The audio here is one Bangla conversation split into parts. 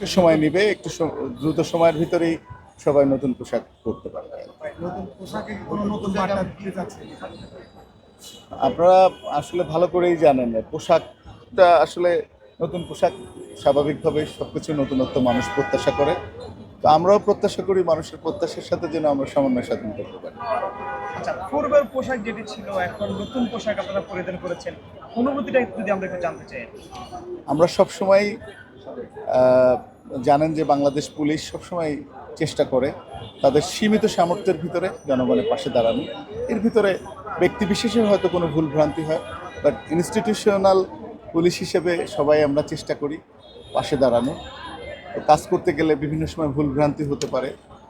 একটু সময় নেবে একটু দ্রুত সময়ের ভিতরেই সবাই নতুন পোশাক পরতে পারবে। আপনারা আসলে ভালো করেই জানেন পোশাকটা আসলে নতুন পোশাক স্বাভাবিকভাবে সবকিছু নতুনত্ব মানুষ প্রত্যাশা করে। তো আমরাও প্রত্যাশা করি মানুষের প্রত্যাশার সাথে যেন আমরা সমন্বয় সাধন করতে পারি। আচ্ছা পূর্বের পোশাক যেটি ছিল এখন নতুন পোশাক আপনারা পরিধান করেছেন অনুভূতিটা যদি আমরা একটু জানতে চাই। আমরা সবসময় জানেন যে বাংলাদেশ পুলিশ সবসময় চেষ্টা করে তাদের সীমিত সামর্থ্যের ভিতরে জনগণের পাশে দাঁড়ানো। এর ভিতরে ব্যক্তি বিশেষের হয়তো কোনো ভুল ভ্রান্তি হয় বাট ইনস্টিটিউশনাল পুলিশ হিসেবে সবাই আমরা চেষ্টা করি পাশে দাঁড়ানো। তো কাজ করতে গেলে বিভিন্ন সময় ভুল ভ্রান্তি হতে পারে,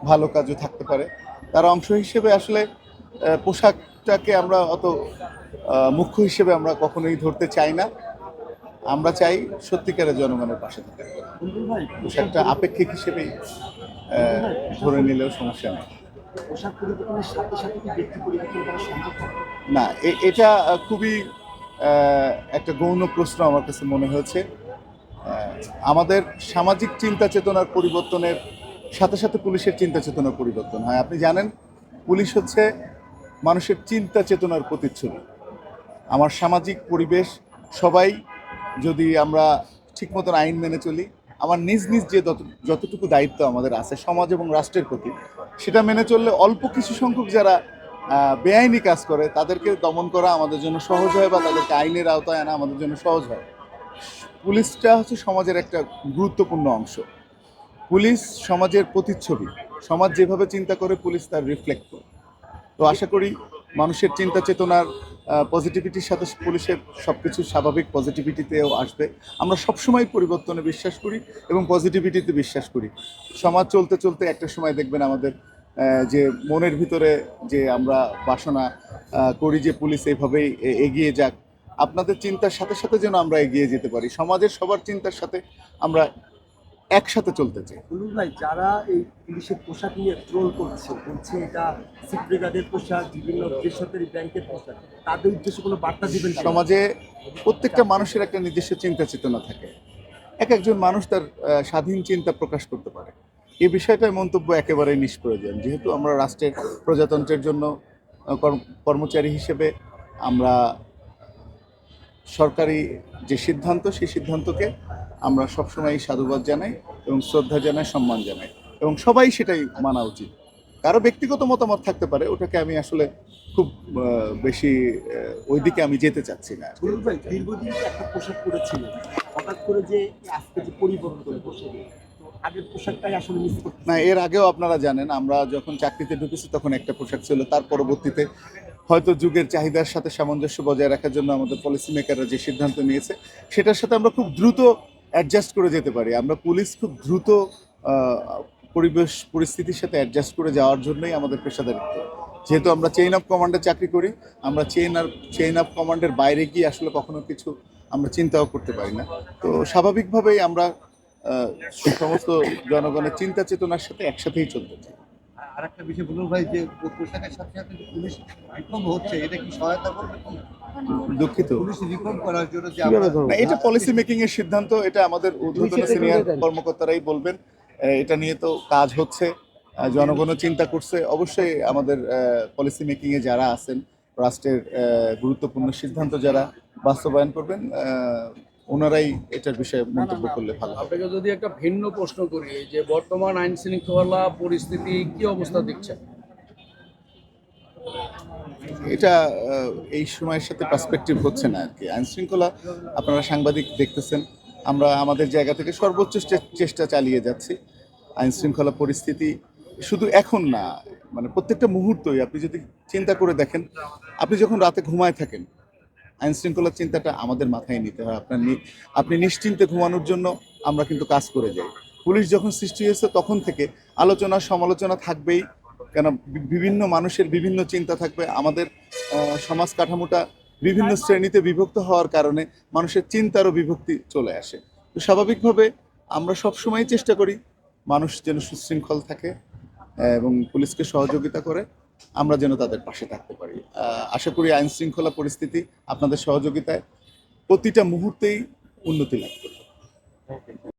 ভালো কাজও থাকতে পারে। তার অংশ হিসেবে আসলে পোশাকটাকে আমরা অত মুখ্য হিসেবে আমরা কখনোই ধরতে চাই না। আমরা চাই সত্যিকারের জনগণের পাশে থাকতে পোশাকটা আপেক্ষিক হিসেবেই ধরে নিলেও সমস্যা নেই। না এটা খুবই একটা গৌণ প্রশ্ন আমার কাছে মনে হয়েছে। আমাদের সামাজিক চিন্তা চেতনার পরিবর্তনের সাথে সাথে পুলিশের চিন্তা চেতনার পরিবর্তন হয়। আপনি জানেন পুলিশ হচ্ছে মানুষের চিন্তা চেতনার প্রতিচ্ছবি। আমার সামাজিক পরিবেশ সবাই যদি আমরা ঠিক মতন আইন মেনে চলি, আমার নিজ নিজ যে যতটুকু দায়িত্ব আমাদের আছে, সমাজ এবং রাষ্ট্রের প্রতি, সেটা মেনে চললে অল্প কিছু সংখ্যক যারা বেআইনি কাজ করে, তাদেরকে দমন করা আমাদের জন্য সহজ হয় বা তাদেরকে আইনের আওতায় আনা আমাদের জন্য সহজ হয়। পুলিশটা হচ্ছে সমাজের একটা গুরুত্বপূর্ণ অংশ। পুলিশ সমাজের প্রতিচ্ছবি, সমাজ যেভাবে চিন্তা করে, পুলিশ তার রিফ্লেক্ট করে। তো আশা করি মানুষের চিন্তা চেতনার পজিটিভিটির সাথে পুলিশের সব কিছু স্বাভাবিক পজিটিভিটিতেও আসবে। আমরা সবসময় পরিবর্তনে বিশ্বাস করি এবং পজিটিভিটিতে বিশ্বাস করি। সমাজ চলতে চলতে একটা সময় দেখবেন আমাদের যে মনের ভিতরে যে আমরা বাসনা করি যে পুলিশ এইভাবেই এগিয়ে যাক। আপনাদের চিন্তার সাথে সাথে যেন আমরা এগিয়ে যেতে পারি। সমাজের সবার চিন্তার সাথে আমরা একসাথে চলতে চাই। ভাই যারা এই পুলিশের পোশাক নিয়ে ট্রোল করছে বলছে এটা সিপ্রিগার্ডের পোশাক বিভিন্ন বেসরকারি ব্যাংকের পোশাক তাদের উদ্দেশ্যে কোনো বার্তা দিবেন সমাজে প্রত্যেকটা মানুষের একটা নিজস্ব চিন্তা চেতনা থাকে। এক একজন মানুষ তার স্বাধীন চিন্তা প্রকাশ করতে পারে। এই বিষয়টার মন্তব্য একেবারেই নিষ্প্রয়োজন। যেহেতু আমরা রাষ্ট্রের প্রজাতন্ত্রের জন্য কর্ম- কর্মচারী হিসেবে আমরা সরকারি যে সিদ্ধান্ত সেই সিদ্ধান্তকে আমরা সবসময় সাধুবাদ জানাই এবং শ্রদ্ধা জানাই সম্মান জানাই এবং সবাই সেটাই মানা উচিত। কারও ব্যক্তিগত মতামত থাকতে পারে ওটাকে আমি আসলে খুব বেশি আহ, ওই দিকে আমি যেতে চাচ্ছি না দীর্ঘদিন একটা পোশাক পরেছিল হঠাৎ করে যে আজকে যে পরিবর্তন না এর আগেও আপনারা জানেন আমরা যখন চাকরিতে ঢুকেছি তখন একটা পোশাক ছিল তার পরবর্তীতে হয়তো যুগের চাহিদার সাথে সামঞ্জস্য বজায় রাখার জন্য আমাদের পলিসি মেকাররা যে সিদ্ধান্ত নিয়েছে, সেটার সাথে আমরা খুব দ্রুত অ্যাডজাস্ট করে যেতে পারি। আমরা পুলিশ খুব দ্রুত পরিবেশ, পরিস্থিতির সাথে অ্যাডজাস্ট করে যাওয়ার জন্যই আমাদের পেশাদারিত্ব। যেহেতু আমরা চেইন অফ কমান্ডে চাকরি করি, আমরা চেইন আর চেইন অফ কমান্ডের বাইরে গিয়ে আসলে কখনো কিছু আমরা চিন্তাও করতে পারি না। তো স্বাভাবিকভাবেই আমরা সমস্ত জনগণের চিন্তা চেতনার সাথে একসাথেই চলতে চাই। আর একটা বিষয় বলুন ভাই যে পোশাকের সাথে সাথে পুলিশ রিফর্ম হচ্ছে এটা কি সহায়তা করবে দুঃখিত। পুলিশ রিফর্ম করার জন্য এটা পলিসি মেকিং এর সিদ্ধান্ত এটা আমাদের ঊর্ধ্বতন সিনিয়র কর্মকর্তারাই বলবেন। আহ, এটা নিয়ে তো কাজ হচ্ছে। জনগণও চিন্তা করছে। অবশ্যই আমাদের পলিসি মেকিং এ যারা আছেন রাষ্ট্রের আহ, গুরুত্বপূর্ণ সিদ্ধান্ত যারা বাস্তবায়ন করবেন আহ, ওনারাই এটার বিষয়ে মন্তব্য করলে ভালো হবে আপনাকে যদি একটা ভিন্ন প্রশ্ন করি যে বর্তমান আইন শৃঙ্খলা পরিস্থিতি কি অবস্থা দেখছেন? এটা এই সময়ের সাথে পার্সপেক্টিভ হচ্ছে না আর কি। আইন শৃঙ্খলা আপনারা সাংবাদিক দেখতেছেন। আমরা আমাদের জায়গা থেকে সর্বোচ্চ চেষ্টা চালিয়ে যাচ্ছি। আইন শৃঙ্খলা পরিস্থিতি শুধু এখন না মানে প্রত্যেকটা মুহূর্তই আপনি যদি চিন্তা করে দেখেন আপনি যখন রাতে ঘুমায় থাকেন আইন শৃঙ্খলার চিন্তাটা আমাদের মাথায় নিতে হয়। আপনার আপনি নিশ্চিন্তে ঘুমানোর জন্য আমরা কিন্তু কাজ করে যাই। পুলিশ যখন সৃষ্টি হয়েছে তখন থেকে আলোচনা, সমালোচনা থাকবেই। কেন বিভিন্ন মানুষের বিভিন্ন চিন্তা থাকবে। আমাদের সমাজ কাঠামোটা বিভিন্ন শ্রেণীতে বিভক্ত হওয়ার কারণে মানুষের চিন্তারও বিভক্তি চলে আসে। তো স্বাভাবিকভাবে আমরা সবসময় চেষ্টা করি মানুষ যেন সুশৃঙ্খল থাকে, এবং পুলিশকে সহযোগিতা করে। আমরা যেন তাদের পাশে থাকতে পারি। আশা করি আইন শৃঙ্খলা পরিস্থিতি আপনাদের সহযোগিতায় প্রতিটা মুহূর্তেই উন্নতি লাভ করবে।